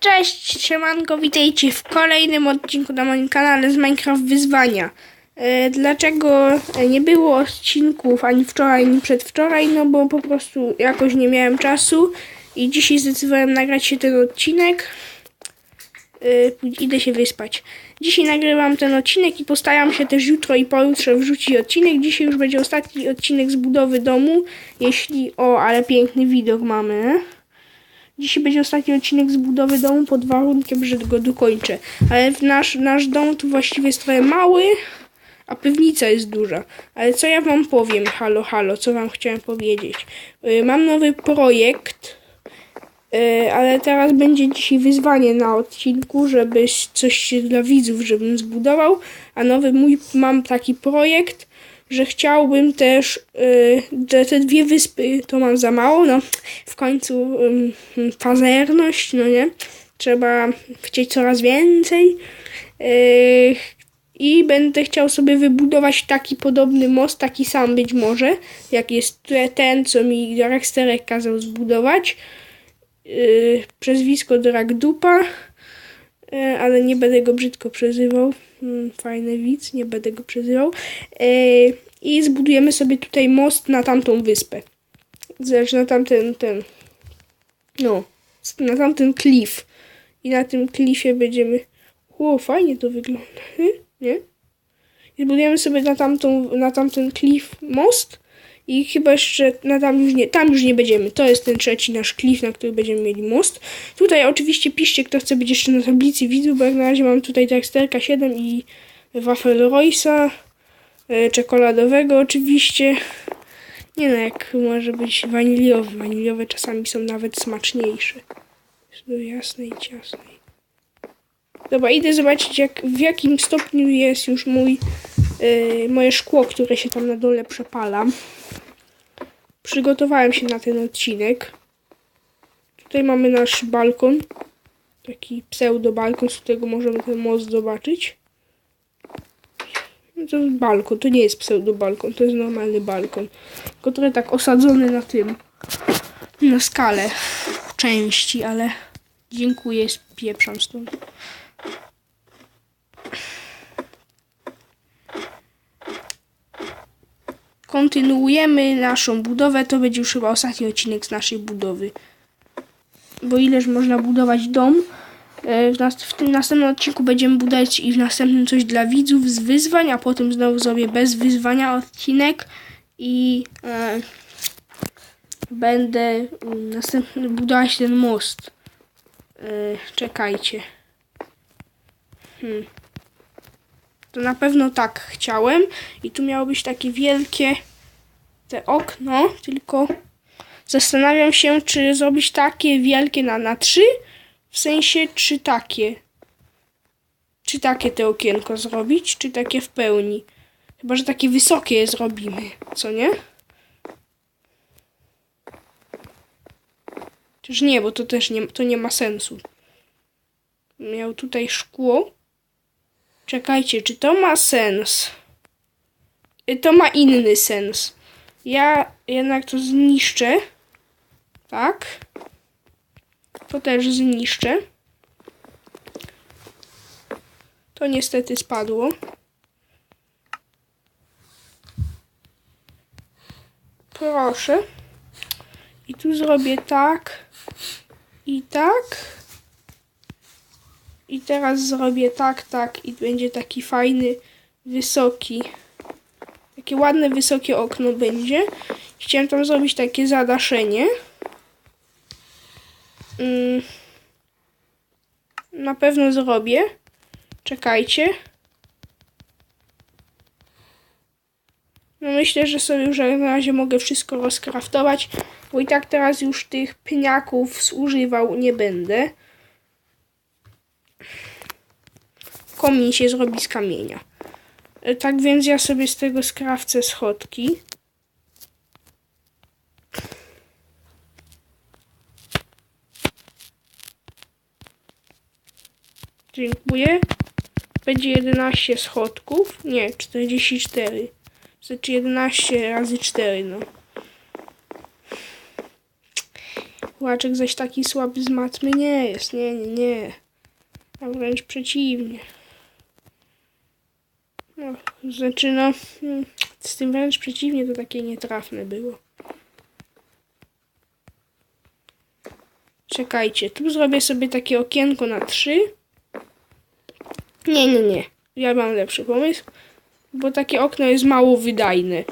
Cześć, siemanko, witajcie w kolejnym odcinku na moim kanale z Minecraft Wyzwania. E, Dlaczego nie było odcinków ani wczoraj, ani przedwczoraj? No bo po prostu jakoś nie miałem czasu i dzisiaj zdecydowałem nagrać się ten odcinek. E, Idę się wyspać. Dzisiaj nagrywam ten odcinek i postaram się też jutro i pojutrze wrzucić odcinek. Dzisiaj już będzie ostatni odcinek z budowy domu. Jeśli... O, ale piękny widok mamy. Dzisiaj będzie ostatni odcinek z budowy domu pod warunkiem, że go dokończę. Ale nasz, nasz dom tu właściwie jest trochę mały, a piwnica jest duża. Ale co ja wam powiem, halo, halo, co wam chciałem powiedzieć. Y, Mam nowy projekt, y, ale teraz będzie dzisiaj wyzwanie na odcinku, żeby coś dla widzów, żebym zbudował. A nowy mój, mam taki projekt, że chciałbym też y, te, te dwie wyspy to mam za mało, no w końcu pazerność, no nie? Trzeba chcieć coraz więcej. Yy, I będę chciał sobie wybudować taki podobny most, taki sam być może, jak jest te- ten, co mi Rexterek kazał zbudować. Yy, przezwisko Dragdupa, ale nie będę go brzydko przezywał. Mm, Fajny widz, nie będę go przezywał. Yy, I zbudujemy sobie tutaj most na tamtą wyspę. Znaczy na tamten, ten, no, na tamten klif. I na tym klifie będziemy, o, fajnie to wygląda, nie? I zbudujemy sobie na, tamtą, na tamten klif most. I chyba jeszcze na tam już nie, tam już nie będziemy. To jest ten trzeci nasz klif, na który będziemy mieli most. Tutaj oczywiście piszcie, kto chce być jeszcze na tablicy widzów, bo jak na razie mam tutaj Dexterka 7 i Wafel Roysa, e, czekoladowego oczywiście. Nie no, jak może być waniliowy. Waniliowe czasami są nawet smaczniejsze. Do jasnej ciasnej. Dobra, idę zobaczyć jak, w jakim stopniu jest już mój, yy, moje szkło, które się tam na dole przepala. Przygotowałem się na ten odcinek. Tutaj mamy nasz balkon. Taki pseudo balkon, z którego możemy ten most zobaczyć. No to jest balkon, to nie jest pseudo balkon, to jest normalny balkon. Tylko trochę tak osadzony na tym, na skalę części, ale dziękuję, spieprzam stąd. Kontynuujemy naszą budowę, to będzie już chyba ostatni odcinek z naszej budowy. Bo ileż można budować dom? E, W, nas, w tym następnym odcinku będziemy budować i w następnym coś dla widzów z wyzwań, a potem znowu zrobię bez wyzwania odcinek i e, będę mm, następny budować ten most. E, czekajcie. Hmm. To na pewno tak chciałem i tu miało być takie wielkie te okno, tylko zastanawiam się, czy zrobić takie wielkie na, na trzy, w sensie, czy takie. Czy takie te okienko zrobić, czy takie w pełni. Chyba, że takie wysokie zrobimy, co nie? Czyż nie, bo to też nie, to nie ma sensu. Miał tutaj szkło. Czekajcie, czy to ma sens? Y, To ma inny sens. Ja jednak to zniszczę. Tak. To też zniszczę. To niestety spadło. Proszę. I tu zrobię tak. I tak. I teraz zrobię tak, tak. I będzie taki fajny, wysoki. Takie ładne, wysokie okno będzie. Chciałem tam zrobić takie zadaszenie. Mm. Na pewno zrobię. Czekajcie. No myślę, że sobie już na razie mogę wszystko rozkraftować, bo i tak teraz już tych pniaków zużywał nie będę. Komin się zrobi z kamienia. E, Tak więc ja sobie z tego skrawcę schodki. Dziękuję. Będzie 11 schodków. Nie, 44. Znaczy 11 razy 4, no. Łaczek zaś taki słaby z matmy nie jest. Nie, nie, nie. A wręcz przeciwnie. No, znaczy no, z tym wręcz przeciwnie to takie nietrafne było. Czekajcie, tu zrobię sobie takie okienko na trzy. Nie, nie, nie. Ja mam lepszy pomysł, bo takie okno jest mało wydajne.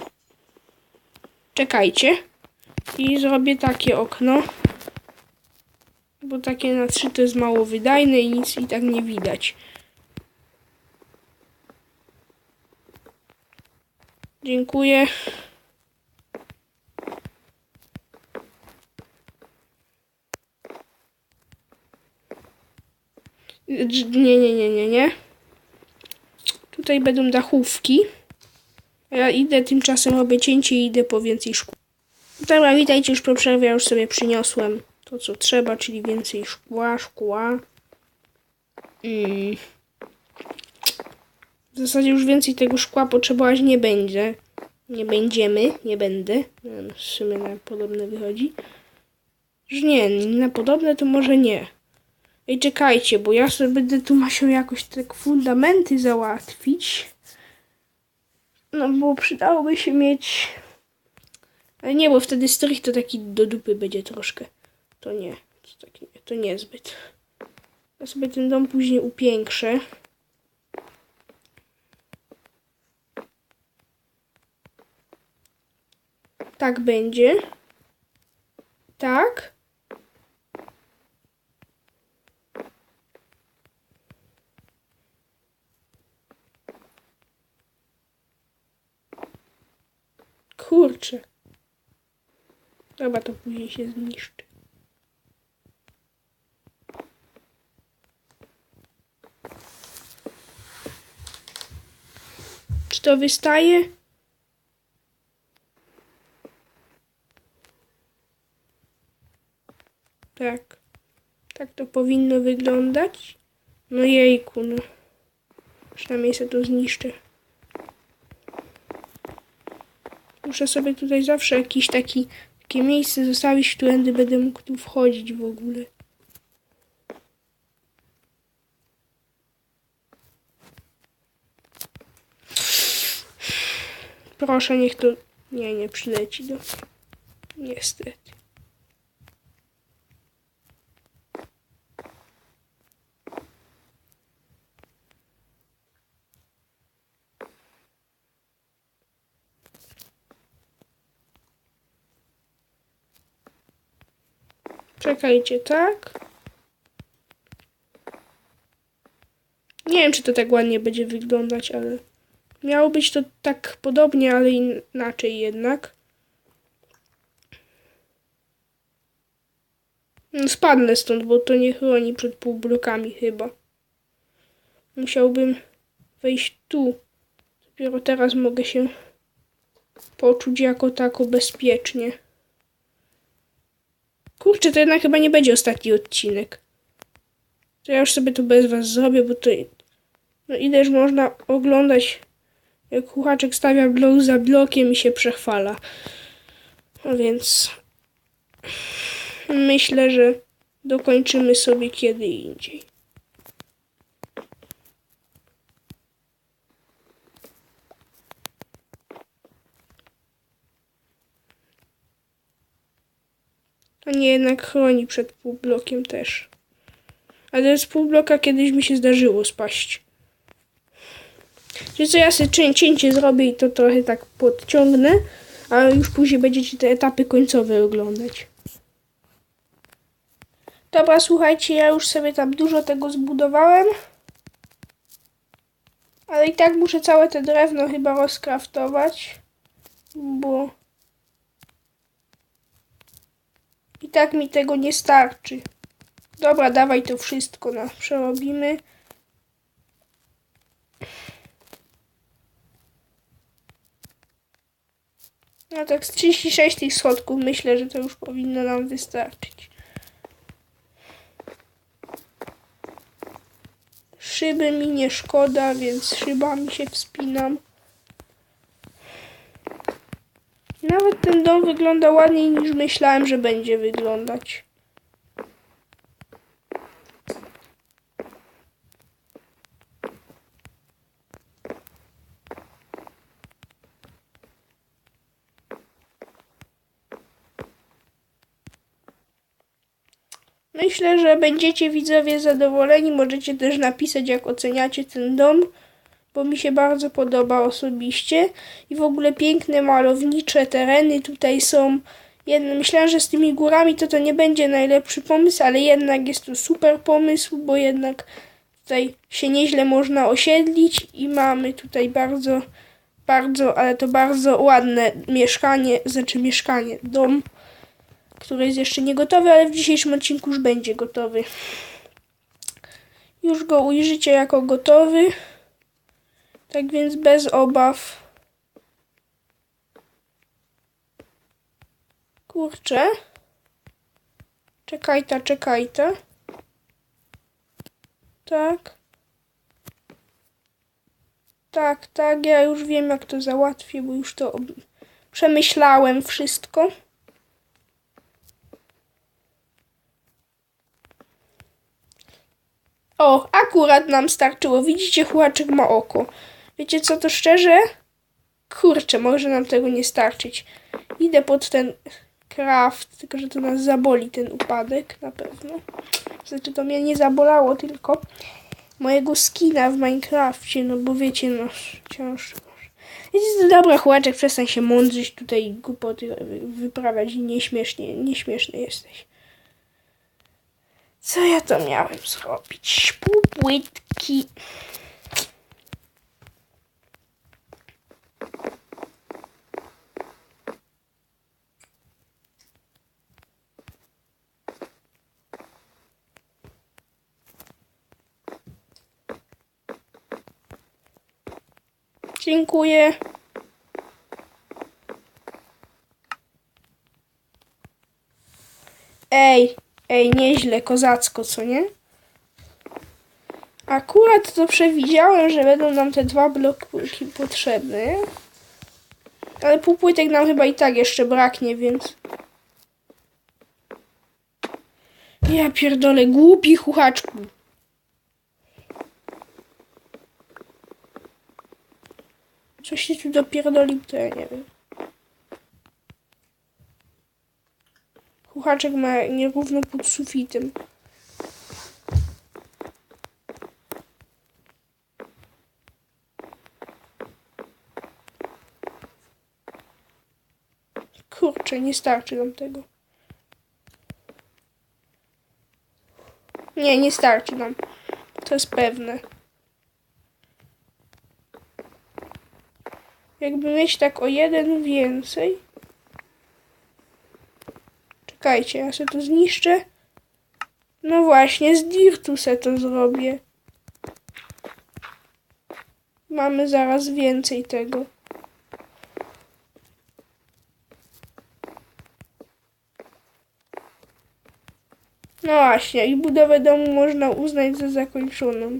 Czekajcie. I zrobię takie okno. Bo takie na trzy to jest mało wydajne i nic i tak nie widać. Dziękuję. Nie, nie, nie, nie, nie. Tutaj będą dachówki. Ja idę tymczasem robię cięcie i idę po więcej szkła. Dobra, witajcie już po przerwie. Ja już sobie przyniosłem to, co trzeba, czyli więcej szkła, szkła. Mm. W zasadzie już więcej tego szkła potrzebować nie będzie. Nie będziemy, nie będę. No, sumie na podobne wychodzi. Że nie, na podobne to może nie. Ej, czekajcie, bo ja sobie będę tu musiał jakoś te fundamenty załatwić. No, bo przydałoby się mieć... Ale nie, bo wtedy strych to taki do dupy będzie troszkę. To nie, to, tak nie, to niezbyt. Ja sobie ten dom później upiększę. Tak będzie. Tak. Kurczę. Dobra, to później się zniszczy. Czy to wystaje? Tak. Tak to powinno wyglądać. No jejku, no. Przynajmniej sobie to zniszczę. Muszę sobie tutaj zawsze jakieś taki, takie miejsce zostawić, którędy będę mógł tu wchodzić w ogóle. Proszę, niech to... Nie, nie przyleci do... Niestety. Czekajcie, tak? Nie wiem, czy to tak ładnie będzie wyglądać, ale miało być to tak podobnie, ale inaczej jednak. No, Spadnę stąd, bo to nie chroni przed półblokami chyba. Musiałbym wejść tu. Dopiero teraz mogę się poczuć jako tako bezpiecznie. Kurczę, to jednak chyba nie będzie ostatni odcinek. To ja już sobie to bez was zrobię, bo to... No ileż można oglądać, jak kuchaczek stawia blok za blokiem i się przechwala. No więc... Myślę, że dokończymy sobie kiedy indziej. A nie jednak chroni przed półblokiem też. Ale z półbloka kiedyś mi się zdarzyło spaść. Czyli co ja sobie cię- cięcie zrobię i to trochę tak podciągnę, a już później będziecie te etapy końcowe oglądać. Dobra, słuchajcie, ja już sobie tam dużo tego zbudowałem. Ale i tak muszę całe te drewno chyba rozkraftować, bo i tak mi tego nie starczy. Dobra, dawaj to wszystko, no, przerobimy. No tak z 36 tych schodków myślę, że to już powinno nam wystarczyć. Szyby mi nie szkoda, więc szybami się wspinam. Nawet ten dom wygląda ładniej niż myślałem, że będzie wyglądać. Myślę, że będziecie widzowie zadowoleni. Możecie też napisać, jak oceniacie ten dom bo mi się bardzo podoba osobiście. I w ogóle piękne, malownicze tereny tutaj są. Jedno, myślałem, że z tymi górami to to nie będzie najlepszy pomysł, ale jednak jest to super pomysł, bo jednak tutaj się nieźle można osiedlić i mamy tutaj bardzo, bardzo, ale to bardzo ładne mieszkanie, znaczy mieszkanie, dom, który jest jeszcze nie gotowy, ale w dzisiejszym odcinku już będzie gotowy. Już go ujrzycie jako gotowy, tak więc bez obaw. Kurczę. Czekajta, czekajta. Tak. Tak, tak, ja już wiem jak to załatwię, bo już to przemyślałem wszystko. O, akurat nam starczyło. Widzicie, chłopaczek ma oko. Wiecie co, to szczerze? Kurczę, może nam tego nie starczyć. Idę pod ten craft, tylko że to nas zaboli ten upadek na pewno. Znaczy to mnie nie zabolało, tylko mojego skina w Minecrafcie, no bo wiecie, no wciąż. Jest dobra, chłopaczek, przestań się mądrzyć tutaj głupoty wy- wyprawiać nieśmiesznie, nieśmieszny jesteś. Co ja to miałem zrobić? Półpłytki. Dziękuję. Ej, ej, nieźle, kozacko, co nie? Akurat to przewidziałem, że będą nam te dwa bloki potrzebne. Ale półpłytek nam chyba i tak jeszcze braknie, więc... Ja pierdolę, głupi chuchaczku. Coś się tu dopierdolił, to ja nie wiem. Kuchaczek ma nierówno pod sufitem. Kurczę, nie starczy nam tego. Nie, nie starczy nam. To jest pewne. Jakby mieć tak o jeden więcej. Czekajcie, ja sobie to zniszczę. No właśnie, z Dirtu se to zrobię. Mamy zaraz więcej tego. No właśnie, i budowę domu można uznać za zakończoną.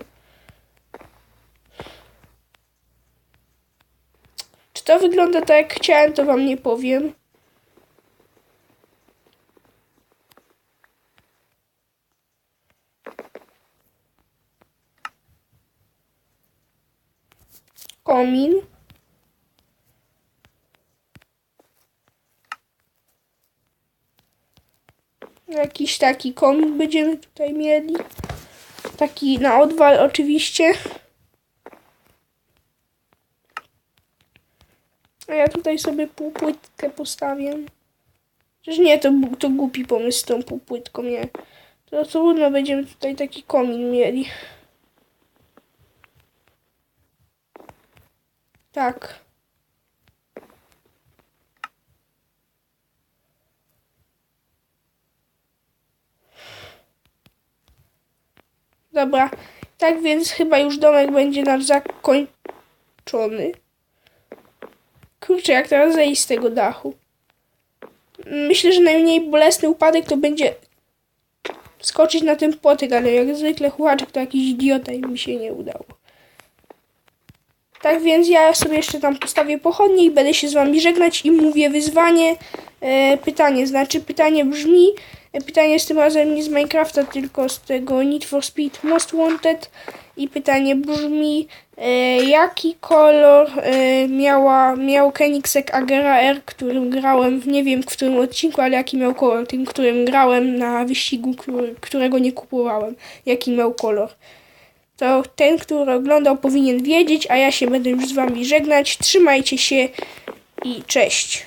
Wygląda tak jak chciałem, to wam nie powiem. Komin. Jakiś taki komin będziemy tutaj mieli. Taki na odwal oczywiście. Ja tutaj sobie półpłytkę postawię. Przecież nie, to, to głupi pomysł z tą półpłytką, nie. To trudno, będziemy tutaj taki komin mieli. Tak. Dobra. Tak więc chyba już domek będzie nasz zakończony. Kurczę, jak teraz zejść z tego dachu? Myślę, że najmniej bolesny upadek to będzie skoczyć na ten płotek, ale jak zwykle chłopaczek to jakiś idiota i mi się nie udało. Tak więc ja sobie jeszcze tam postawię pochodnie i będę się z wami żegnać i mówię wyzwanie, e, pytanie. Znaczy pytanie brzmi, e, pytanie jest tym razem nie z Minecrafta, tylko z tego Need for Speed Most Wanted. I pytanie brzmi, e, jaki kolor e, miała, miał Koenigsegg Agera R, którym grałem, nie wiem w którym odcinku, ale jaki miał kolor, tym, którym grałem na wyścigu, którego nie kupowałem, jaki miał kolor to ten, który oglądał, powinien wiedzieć, a ja się będę już z wami żegnać. Trzymajcie się i cześć.